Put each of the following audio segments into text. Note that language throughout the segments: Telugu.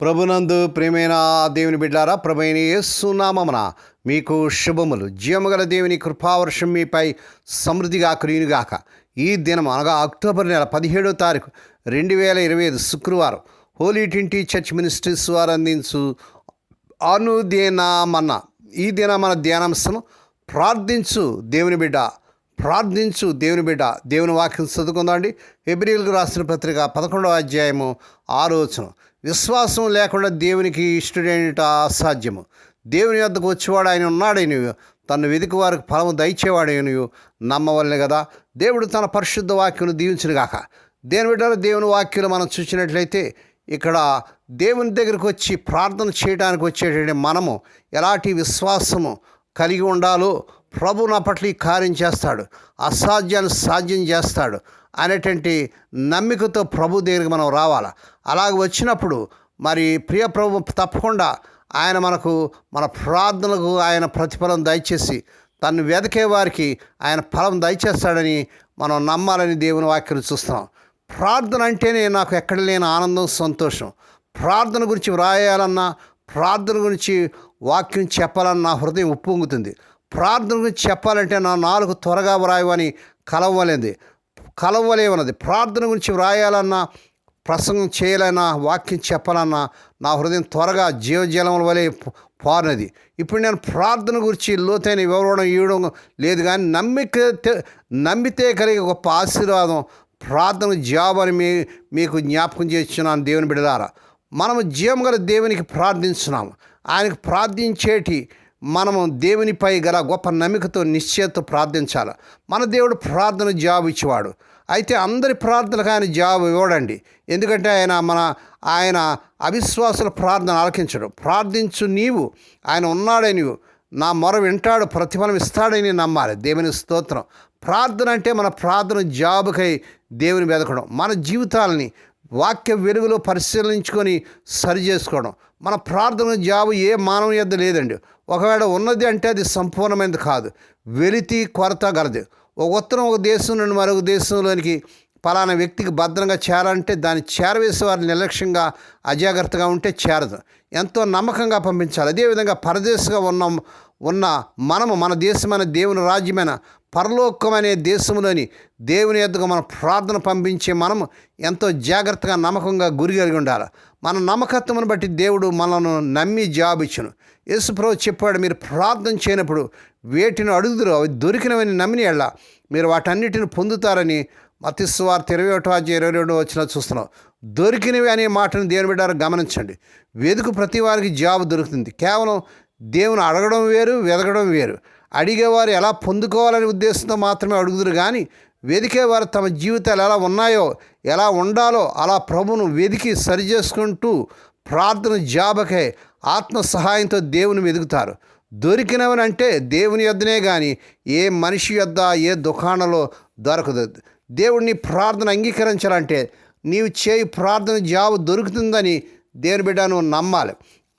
ప్రభునందు ప్రేమైన దేవుని బిడ్డారా ప్రభైన యేసునామమున మీకు శుభములు. జీవముగల దేవుని కృపావర్షం మీపై సమృద్ధిగా క్రీనుగాక ఈ దినం అనగా అక్టోబర్ నెల పదిహేడో తారీఖు రెండు వేల ఇరవై ఐదు శుక్రవారం హోలీ ట్వంటీ చర్చ్ మినిస్ట్రీస్ వారు అందించు అనుదేనామన్న ఈ దిన మన ధ్యానాంశం ప్రార్థించు దేవుని బిడ్డ. ప్రార్థించు దేవుని బిడ్డ దేవుని వాక్యం చదువుకుందామండి. ఎబ్రియల్కు రాసిన పత్రిక పదకొండవ అధ్యాయము ఆలోచన విశ్వాసం లేకుండా దేవునికి ఇష్టడేట అసాధ్యము. దేవుని వద్దకు వచ్చేవాడు ఆయన ఉన్నాడని తను వెతికి వారికి ఫలము దయచేవాడని నమ్మవలనే కదా. దేవుడు తన పరిశుద్ధ వాక్యను దీవించిన కాక దేని బిడ్డల దేవుని వాక్యం మనం చూసినట్లయితే ఇక్కడ దేవుని దగ్గరికి వచ్చి ప్రార్థన చేయడానికి వచ్చేటువంటి మనము ఎలాంటి విశ్వాసము కలిగి ఉండాలో ప్రభు నా పట్ల ఈ కార్యం చేస్తాడు అసాధ్యాన్ని సాధ్యం చేస్తాడు అనేటువంటి నమ్మికతో ప్రభు దగ్గరికి మనం రావాలి? అలాగ వచ్చినప్పుడు మరి ప్రియ ప్రభు తప్పకుండా ఆయన మనకు మన ప్రార్థనలకు ఆయన ప్రతిఫలం దయచేసి తను వెదకే వారికి ఆయన ఫలం దయచేస్తాడని మనం నమ్మాలని దేవుని వాక్యం చూస్తున్నాం. ప్రార్థన అంటేనే నాకు ఎక్కడ లేని ఆనందం సంతోషం. ప్రార్థన గురించి వ్రాయాలన్నా ప్రార్థన గురించి వాక్యం చెప్పాలన్న నా హృదయం ఉప్పొంగుతుంది. ప్రార్థన గురించి చెప్పాలంటే నా నాలుగు త్వరగా వ్రాయవని కలవలేంది కలవలేమన్నది ప్రార్థన గురించి వ్రాయాలన్నా ప్రసంగం చేయాలన్నా వాక్యం చెప్పాలన్నా నా హృదయం త్వరగా జీవజలముల వలె పారినది. ఇప్పుడు నేను ప్రార్థన గురించి లోతైన వివరణ ఇవ్వడం లేదు కానీ నమ్మిక నమ్మితే కలిగే గొప్ప ఆశీర్వాదం ప్రార్థన జాబ్ అని మీ మీకు జ్ఞాపకం చేస్తున్నాను దేవుని బిడదారా మనము జీవం గల దేవునికి ప్రార్థించున్నాము ఆయనకు ప్రార్థించేటి మనము దేవునిపై గల గొప్ప నమ్మికతో నిశ్చయతో ప్రార్థించాలి. మన దేవుడు ప్రార్థన జాబ్ ఇచ్చేవాడు. అయితే అందరి ప్రార్థనకు ఆయన జాబ్ ఇవ్వడండి. ఎందుకంటే ఆయన మన ఆయన అవిశ్వాసుల ప్రార్థన ఆలకించడు. ప్రార్థించు నీవు ఆయన ఉన్నాడే నీవు. నా మొర వింటాడు ప్రతిఫలం ఇస్తాడని నమ్మాలి. దేవుని స్తోత్రం. ప్రార్థన అంటే మన ప్రార్థన జాబుకై దేవుని వెదకడం. మన జీవితాలని వాక్య వెలుగులో పరిశీలించుకొని సరి చేసుకోవడం మన ప్రార్థన జాబు ఏ మానవ యొద్ద లేదండి. ఒకవేళ ఉన్నది అంటే అది సంపూర్ణమైనది కాదు. వెలితి కొరత గలది. ఒక ఉత్తరం ఒక దేశం నుండి మరొక దేశంలోనికి పలానా వ్యక్తికి భద్రంగా చేరాలంటే దాన్ని చేరవేసే వారిని నిర్లక్ష్యంగా అజాగ్రత్తగా ఉంటే చేరదు. ఎంతో నమ్మకంగా పంపించాలి. అదేవిధంగా పరదేశంగా ఉన్న ఉన్న మనము మన దేశమైన దేవుని రాజ్యమైన పరలోకం అనే దేశంలోని దేవుని ఎద్దుగా మన ప్రార్థన పంపించే మనము ఎంతో జాగ్రత్తగా నమ్మకంగా గురి కలిగి ఉండాలి. మన నమ్మకత్వమును బట్టి దేవుడు మనను నమ్మి జాబ్ ఇచ్చును యేసుప్రభు చెప్పాడు మీరు ప్రార్థన చేయనప్పుడు వేటిని అడుగుదురు అవి దొరికినవని నమ్మిన ఎళ్ళ మీరు వాటన్నిటిని పొందుతారని మతిస్వార్త ఇరవై ఒకటో అధ్యాయ ఇరవై రెండు వచ్చిన చూస్తున్నాం. దొరికినవి అనే మాటను దేవుని బిడ్డారు గమనించండి. వెదుకు ప్రతి వారికి జాబ్ దొరుకుతుంది. కేవలం దేవుని అడగడం వేరు వెదగడం వేరు. అడిగేవారు ఎలా పొందుకోవాలనే ఉద్దేశంతో మాత్రమే అడుగుదురు. కానీ వెదికేవారు తమ జీవితాలు ఎలా ఉన్నాయో ఎలా ఉండాలో అలా ప్రభును వెదికి సరి చేసుకుంటూ ప్రార్థన జాబకే ఆత్మ సహాయంతో దేవుని వెతుకుతారు దొరికినవని అంటే దేవుని యొద్దనే కానీ ఏ మనిషి యొద్ద ఏ దుకాణంలో దొరకదు. దేవుడిని ప్రార్థన అంగీకరించాలంటే నీవు చేయి ప్రార్థన జాబు దొరుకుతుందని దేవుని బిడ్డ నువ్వు నమ్మాలి.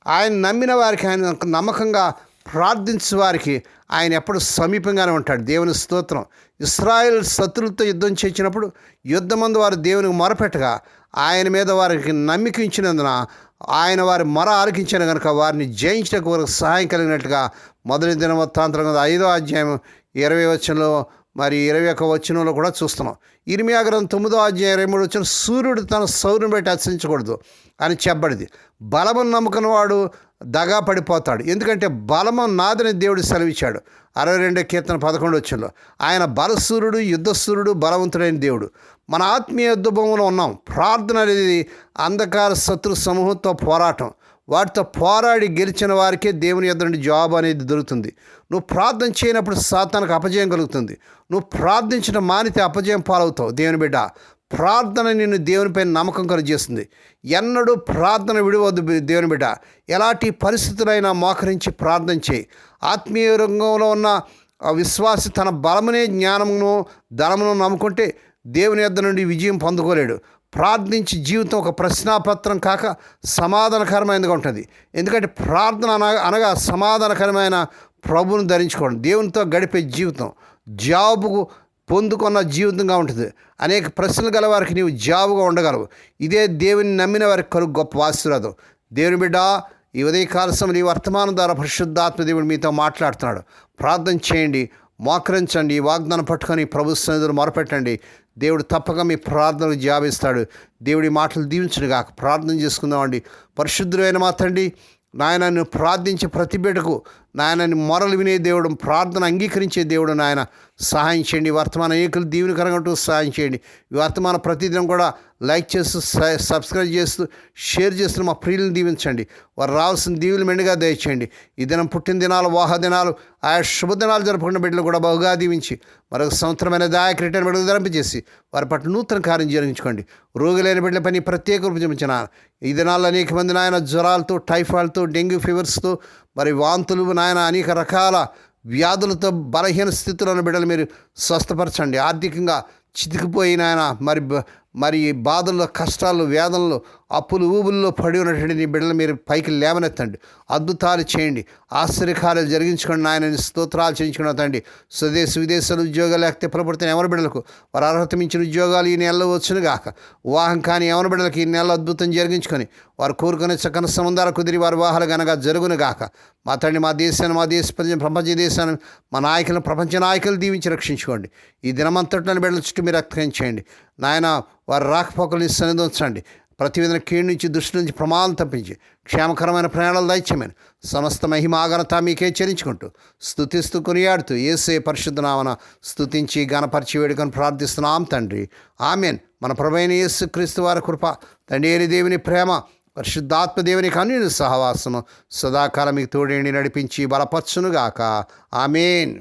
ఆయన నమ్మిన వారికి ఆయన నమ్మకంగా ప్రార్థించే వారికి ఆయన ఎప్పుడు సమీపంగానే ఉంటాడు. దేవుని స్తోత్రం. ఇస్రాయల్ శత్రులతో యుద్ధం చేసినప్పుడు యుద్ధమందు వారు దేవునికి మొరపెట్టగా ఆయన మీద వారికి నమ్మికించినందున ఆయన వారి మొర ఆలకించిన కనుక వారిని జయించడానికి వారికి సహాయం కలిగినట్టుగా మొదటి దినవత్తాంతరం ఐదో అధ్యాయం ఇరవై వచ్చంలో మరి ఇరవై ఒక్క వచనంలో కూడా చూస్తున్నాం. ఇరిమియా గ్రంథం తొమ్మిదో అధ్యాయం ఇరవై మూడు వచ్చిన సూర్యుడు తన సౌర్యుని బట్టి అర్చించకూడదు అని చెప్పబడింది. బలము నమ్ముకున్న వాడు దగా పడిపోతాడు. ఎందుకంటే బలము నాదని దేవుడు సెలవిచ్చాడు. అరవై రెండో కీర్తన పదకొండు వచ్చంలో ఆయన బలసూర్యుడు యుద్ధసూరుడు బలవంతుడైన దేవుడు. మన ఆత్మీయ యుద్ధభూమిలో ఉన్నాం. ప్రార్థన అనేది అంధకార శత్రు సమూహంతో పోరాటం. వాటితో పోరాడి గెలిచిన వారికే దేవుని యొద్ద నుండి జాబ్ అనేది దొరుకుతుంది. నువ్వు ప్రార్థన చేయనప్పుడు సాతానికి అపజయం కలుగుతుంది. నువ్వు ప్రార్థించిన మానితే అపజయం పాలవుతావు. దేవుని బిడ్డ ప్రార్థన నిన్ను దేవునిపై నమ్మకం కలుగజేస్తుంది. ఎన్నడూ ప్రార్థన విడవద్దు దేవుని బిడ్డ. ఎలాంటి పరిస్థితులైనా మోకరించి ప్రార్థన చేయి. ఆత్మీయ రంగంలో ఉన్న విశ్వాసి తన బలమునే జ్ఞానమును ధనమును నమ్ముకుంటే దేవుని యొద్ద నుండి విజయం పొందుకోలేడు. ప్రార్థించి జీవితం ఒక ప్రశ్నాపత్రం కాక సమాధానకరమైనదిగా ఉంటుంది. ఎందుకంటే ప్రార్థన అనగా అనగా సమాధానకరమైన ప్రభువును ధరించుకోవడం దేవునితో గడిపే జీవితం జాబుకు పొందుకున్న జీవితంగా ఉంటుంది. అనేక ప్రశ్నలు గల వారికి నీవు జాబుగా ఉండగలవు. ఇదే దేవుని నమ్మిన వారికి కలుగు గొప్ప ఆశీర్వాదం దేవుని బిడ్డ ఈ ఉదయకాల సమయం ఈ వర్తమానం ద్వారా పరిశుద్ధాత్మ దేవుడు మీతో మాట్లాడుతున్నాడు. ప్రార్థన చేయండి మోకరించండి వాగ్దానం పట్టుకొని ప్రభు సన్నిధిలో మొరపెట్టండి. దేవుడు తప్పక మీ ప్రార్థనలు జాబిస్తాడు. దేవుడి మాటలు దీవించును కాక ప్రార్థన చేసుకుందామండి. పరిశుద్ధులైన మా తండ్రి నాయన నువ్వు ప్రార్థించే ప్రతి బిడ్డకు నాయనని మొరలు వినే దేవుడు ప్రార్థన అంగీకరించే దేవుడు నాయన. సహాయం చేయండి. వర్తమాన ఏకులు దీవెనకరంగా సహాయం చేయండి. వర్తమాన ప్రతిదినం కూడా లైక్ చేస్తూ స- సబ్స్క్రైబ్ చేస్తూ షేర్ చేస్తూ మా ప్రియులను దీవించండి. వారు రావాల్సిన దీవులు మెండుగా దయచేయండి. ఈ దినం పుట్టిన దినాలు వాహ దినాలు ఆయా శుభదినాలు జరుపుకున్న బిడ్డలు కూడా బహుగా దీవించి మరొక సంవత్సరమైన దాయక రిటర్న్ బిడ్డలు ధరింపజేసి వారి పట్ల నూతన కార్యం జరిగించుకోండి. రోగులైన బిడ్డల పని ప్రత్యేక రూపం చూపించిన ఈ దినాల్లో అనేక మంది నాయన జ్వరాలతో టైఫాయిడ్తో డెంగ్యూ ఫీవర్స్తో మరి వాంతులు నాయన అనేక రకాల వ్యాధులతో బలహీన స్థితిలో ఉన్న బిడ్డలు మీరు స్వస్థపరచండి. ఆర్థికంగా చితికిపోయిన ఆయన మరి మరి బాధల్లో కష్టాలు వేదనలు అప్పులు ఊబుల్లో పడి ఉన్నటువంటి నీ బిడ్డలు మీరు పైకి లేవనెత్తండి. అద్భుతాలు చేయండి. ఆశ్చర్యకార్యాలు జరిగించుకోండి నాయన స్తోత్రాలు చేయించుకుని తండి స్వదేశ విదేశాలు ఉద్యోగాలు లేకపోతే ప్రభుత్వం ఎవరి బిడ్డలకు వారు అర్హత మించిన ఉద్యోగాలు ఈ నెలలో వచ్చును గాక. వివాహం కానీ ఎవరి బిడ్డలకు ఈ నెలలో అద్భుతం జరిగించుకొని వారు కోరుకునే చక్కని సంబంధాలు కుదిరి వారి వివాహాలు గనక జరుగును గాక. మా తండ్రి మా దేశాన్ని మా దేశ ప్రపంచ దేశాన్ని మా నాయకులను ప్రపంచ నాయకులు దీవించి రక్షించుకోండి. ఈ దినమంతటిని బిడ్డల చుట్టూ మీరు రక్తం చేయండి. నాయన వారి రాకపోకల్ని సన్నిధించండి ప్రతి విధంగా కీడు నుంచి దృష్టి నుంచి ప్రమాదం తప్పించి క్షేమకరమైన ప్రయాణాలు దయచేయమని సమస్త మహిమాగనత మీకే చరించుకుంటూ స్థుతిస్తూ కొనియాడుతూ ఏసే పరిశుద్ధనామన స్థుతించి గణపరిచి వేడుకొని ప్రార్థిస్తున్నాం తండ్రి. ఆమెన్. మన ప్రభైన యేసు క్రీస్తు వారి కృప తండ్రి దేవుని ప్రేమ పరిశుద్ధాత్మ దేవుని కన్యుని సహవాసము సదాకాలం మీకు తోడేండి నడిపించి బలపరచునుగాక. ఆమెన్.